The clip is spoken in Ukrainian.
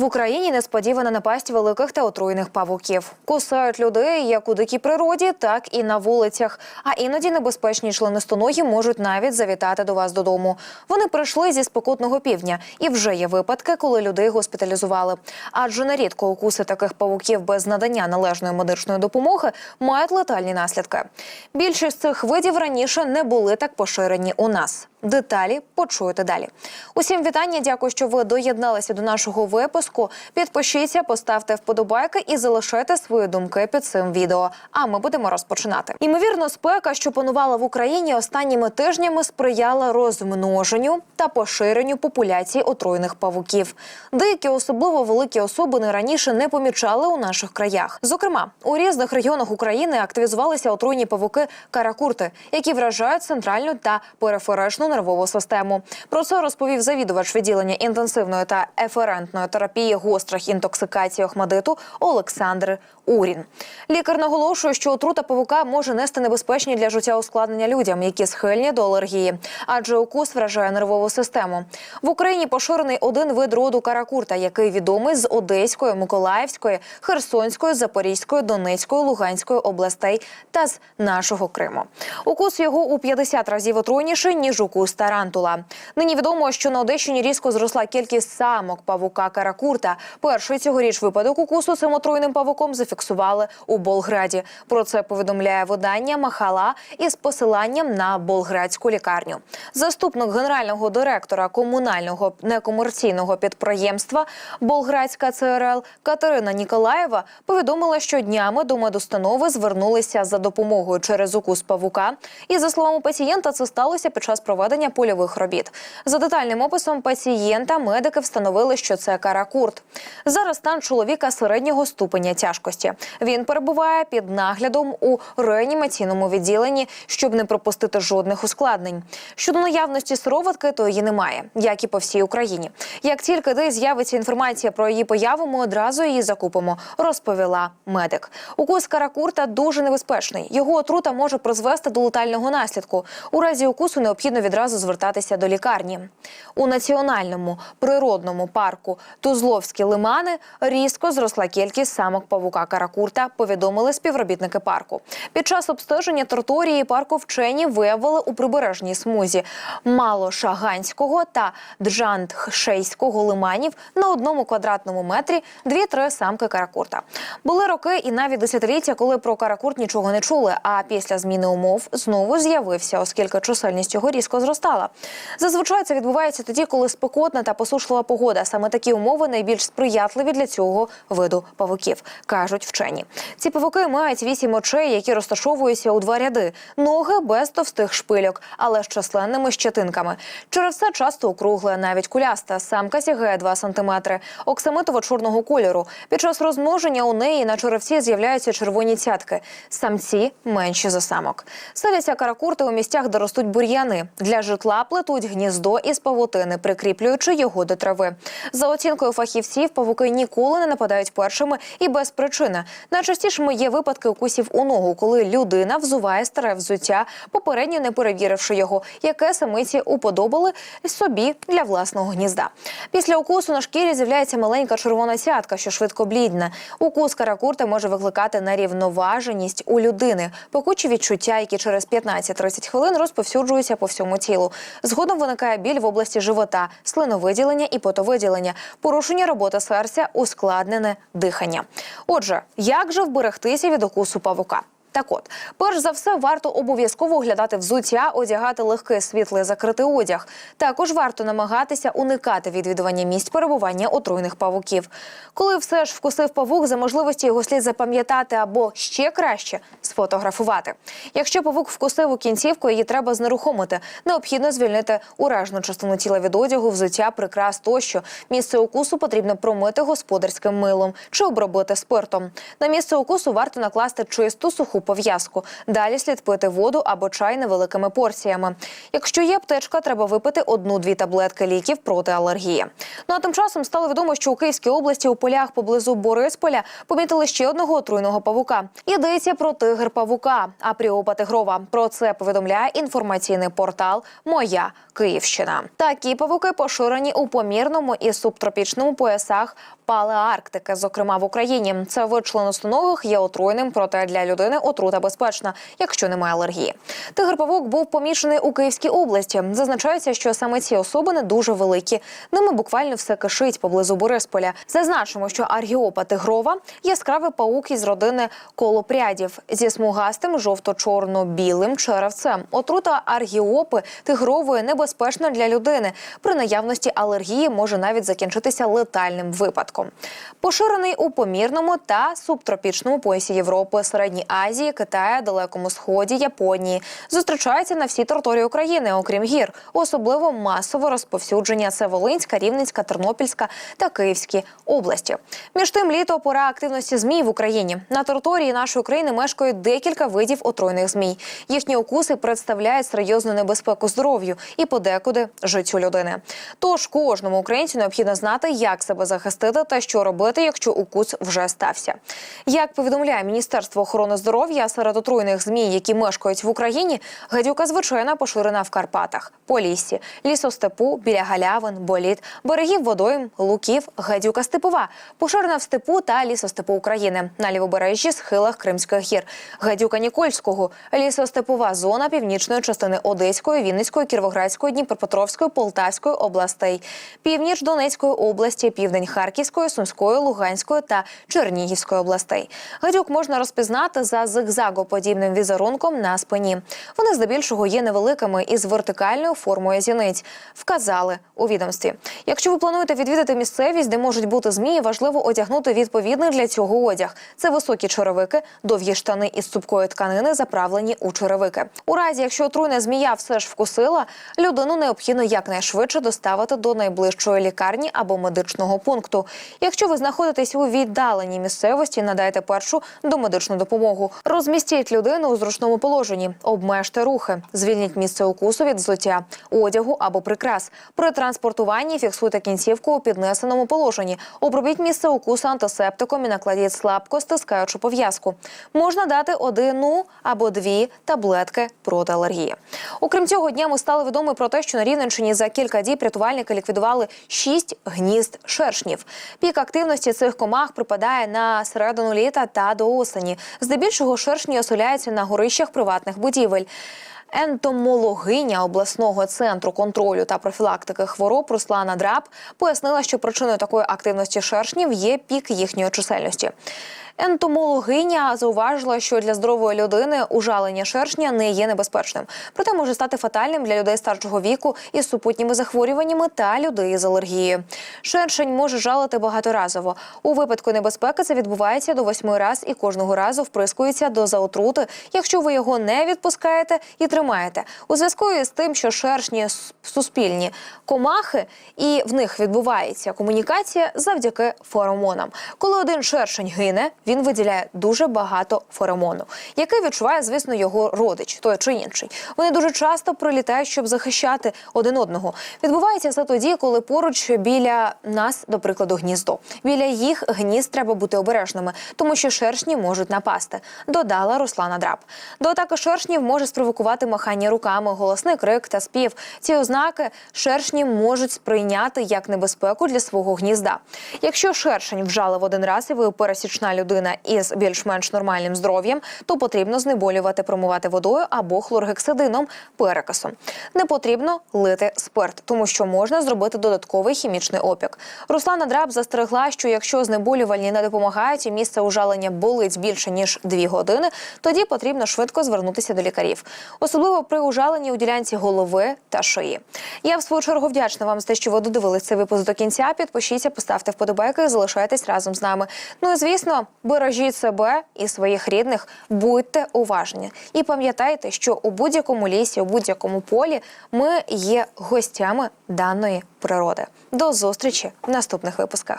В Україні несподівана напасть великих та отруйних павуків. Кусають людей як у дикій природі, так і на вулицях. А іноді небезпечні членистоногі можуть навіть завітати до вас додому. Вони прийшли зі спекотного півдня, і вже є випадки, коли людей госпіталізували. Адже нерідко укуси таких павуків без надання належної медичної допомоги мають летальні наслідки. Більшість цих видів раніше не були так поширені у нас. Деталі почуєте далі. Усім вітання. Дякую, що ви доєдналися до нашого випуску. Підпишіться, поставте вподобайки і залишайте свої думки під цим відео. А ми будемо розпочинати. Імовірно, спека, що панувала в Україні останніми тижнями, сприяла розмноженню та поширенню популяції отруйних павуків. Деякі особливо великі особини раніше не помічали у наших краях. Зокрема, у різних регіонах України активізувалися отруйні павуки каракурти, які вражають центральну та периферичну нервову систему. Про це розповів завідувач відділення інтенсивної та еферентної терапії гострих інтоксикацій Охмадиту Олександр Урін. Лікар наголошує, що отрута павука може нести небезпечні для життя ускладнення людям, які схильні до алергії, адже укус вражає нервову систему. В Україні поширений один вид роду каракурта, який відомий з Одеської, Миколаївської, Херсонської, Запорізької, Донецької, Луганської областей та з нашого Криму. Укус його у 50 разів отруйніший ніж укус тарантула. Нині відомо, що на Одещині різко зросла кількість самок павука каракурта. Перший цьогоріч випадок укусу цим отруйним павуком зафіксували у Болграді. Про це повідомляє видання Махала із посиланням на болградську лікарню. Заступник генерального директора комунального некомерційного підприємства Болградська ЦРЛ Катерина Ніколаєва повідомила, що днями до медустанови звернулися за допомогою через укус павука. І за словами пацієнта, це сталося під час проведення польових робіт. За детальним описом пацієнта медики встановили, що це каракурт. Зараз стан чоловіка середнього ступеня тяжкості. Він перебуває під наглядом у реанімаційному відділенні, щоб не пропустити жодних ускладнень. Щодо наявності сироватки, то її немає, як і по всій Україні. Як тільки де з'явиться інформація про її появу, ми одразу її закупимо, розповіла медик. Укус каракурта дуже небезпечний. Його отрута може призвести до летального наслідку. У разі укусу необхідно відразу звертатися до лікарні. У національному природному парку Тузловські лимани різко зросла кількість самок павука каракурта. Повідомили співробітники парку. Під час обстеження території парку вчені виявили у прибережній смузі Малошаганського та Джандхшейського лиманів на одному квадратному метрі дві-три самки каракурта. Були роки і навіть десятиліття, коли про каракурт нічого не чули. А після зміни умов знову з'явився, оскільки чисельність його різко зростала. Зазвичай це відбувається тоді, коли спекотна та посушлива погода. Саме такі умови найбільш сприятливі для цього виду павуків, кажуть вчені. Ці павуки мають вісім очей, які розташовуються у два ряди, ноги без товстих шпильок, але з численними щетинками. Через це часто округле, навіть куляста. Самка сягає 2 сантиметри, оксамитово-чорного кольору. Під час розмноження у неї на черевці з'являються червоні цятки. Самці менші за самок. Селяться каракурти у місцях, де ростуть бур'яни. Для житла плетуть гніздо із павутини, прикріплюючи його до трави. За оцінкою фахівців, павуки ніколи не нападають першими і без причини. Найчастішими є випадки укусів у ногу, коли людина взуває старе взуття, попередньо не перевіривши його, яке самиці уподобали собі для власного гнізда. Після укусу на шкірі з'являється маленька червона цятка, що швидко блідне. Укус каракурта може викликати нерівноваженість у людини, пекучі відчуття, які через 15-30 хвилин розповсюджуються по всьому тілу. Згодом виникає біль в області живота, слиновиділення і потовиділення, порушення роботи серця, ускладнене дихання. Отже, як же вберегтися від укусу павука? Так от, перш за все, варто обов'язково оглядати взуття, одягати легкий світлий закритий одяг. Також варто намагатися уникати відвідування місць перебування отруйних павуків. Коли все ж вкусив павук, за можливості його слід запам'ятати або ще краще сфотографувати. Якщо павук вкусив у кінцівку, її треба знерухомити. Необхідно звільнити уражну частину тіла від одягу, взуття, прикрас тощо. Місце укусу потрібно промити господарським милом чи обробити спиртом. На місце укусу варто накласти чисту суху пов'язку. Далі слід пити воду або чай невеликими порціями. Якщо є аптечка, треба випити одну-дві таблетки ліків проти алергії. Ну а тим часом стало відомо, що у Київській області у полях поблизу Борисполя помітили ще одного отруйного павука. Йдеться про тигр павука Апріопа тигрова. Про це повідомляє інформаційний портал Моя Київщина. Такі павуки поширені у помірному і субтропічному поясах палеарктики, зокрема в Україні. Це вид членостоногих є отруйним, проте для людини отрута безпечна, якщо немає алергії. Тигр павук був помічений у Київській області. Зазначається, що саме ці особини дуже великі. Ними буквально все кишить поблизу Борисполя. Зазначимо, що аргіопа тигрова яскравий паук із родини колопрядів зі смугастим жовто-чорно-білим черевцем. Отрута аргіопи тигрової небезпечна для людини. При наявності алергії може навіть закінчитися летальним випадком. Поширений у помірному та субтропічному поясі Європи, Середній Азії, Китаю, Далекому Сході, Японії. Зустрічається на всій території України, окрім гір. Особливо масове розповсюдження це Волинська, Рівненська, Тернопільська та Київські області. Між тим, літо пора активності змій в Україні. На території нашої країни мешкають декілька видів отруйних змій. Їхні укуси представляють серйозну небезпеку здоров'ю і подекуди життю людини. Тож кожному українцю необхідно знати, як себе захистити та що робити, якщо укус вже стався. Як повідомляє Міністерство охорони здоров'я серед отруйних змій, які мешкають в Україні, гадюка звичайно поширена в Карпатах, Поліссі, лісостепу, біля галявин, боліт, берегів водойм, луків, гадюка степова, поширена в степу та лісостепу України. На лівобережжі, схилах Кримських гір, гадюка Нікольського, лісостепова зона північної частини Одеської, Вінницької, Кіровоградської, Дніпропетровської, Полтавської областей, північ Донецької області, південь Харківської, Сумської, Луганської та Чернігівської областей. Гадюк можна розпізнати за зигзагоподібним візерунком на спині. Вони здебільшого є невеликими із вертикальною формою зіниць. Вказали у відомстві. Якщо ви плануєте відвідати місцевість, де можуть бути змії, важливо одягнути відповідний для цього одяг. Це високі черевики, довгі штани із цупкої тканини, заправлені у черевики. У разі, якщо отруйна змія все ж вкусила, людину необхідно якнайшвидше доставити до найближчої лікарні або медичного пункту. Якщо ви знаходитесь у віддаленій місцевості, надайте першу домедичну допомогу. Розмістіть людину у зручному положенні, обмежте рухи, звільніть місце укусу від злиття, одягу або прикрас. При транспортуванні фіксуйте кінцівку у піднесеному положенні. Обробіть місце укусу антисептиком і накладіть слабко стискаючу пов'язку. Можна дати одну або дві таблетки проти алергії. Окрім цього, днями стало відомо про те, що на Рівненщині за кілька діб рятувальники ліквідували шість гнізд шершнів. Пік активності цих комах припадає на середину літа та до осені. Здебільшого шершні оселяються на горищах приватних будівель. Ентомологиня обласного центру контролю та профілактики хвороб Руслана Драб пояснила, що причиною такої активності шершнів є пік їхньої чисельності. Ентомологиня зауважила, що для здорової людини ужалення шершня не є небезпечним, проте може стати фатальним для людей старшого віку із супутніми захворюваннями та людей з алергією. Шершень може жалити багаторазово. У випадку небезпеки це відбувається до восьми раз і кожного разу вприскується до заотрути, якщо ви його не відпускаєте і тримаєте. У зв'язку із тим, що шершні суспільні комахи, і в них відбувається комунікація завдяки феромонам. Коли один шершень гине, він виділяє дуже багато феромону, який відчуває, звісно, його родич, той чи інший. Вони дуже часто прилітають, щоб захищати один одного. Відбувається це тоді, коли поруч біля нас, до прикладу, гніздо. Біля їх гнізд треба бути обережними, тому що шершні можуть напасти. Додала Руслана Драб. До атаки шершнів може спровокувати махання руками, голосний крик та спів. Ці ознаки шершні можуть сприйняти як небезпеку для свого гнізда. Якщо шершень вжалив один раз і ви пересічна людина із більш-менш нормальним здоров'ям, то потрібно знеболювати, промивати водою або хлоргексидином, перекисом. Не потрібно лити спирт, тому що можна зробити додатковий хімічний опік. Руслана Драб застерегла, що якщо знеболювальні не допомагають і місце ужалення болить більше ніж дві години, тоді потрібно швидко звернутися до лікарів, особливо при ужаленні у ділянці голови та шиї. Я в свою чергу вдячна вам за те, що ви додивились цей випуск до кінця. Підпишіться, поставте вподобайки залишайтесь разом з нами. Ну і звісно, бережіть себе і своїх рідних, будьте уважні і пам'ятайте, що у будь-якому лісі, у будь-якому полі ми є гостями даної природи. До зустрічі в наступних випусках.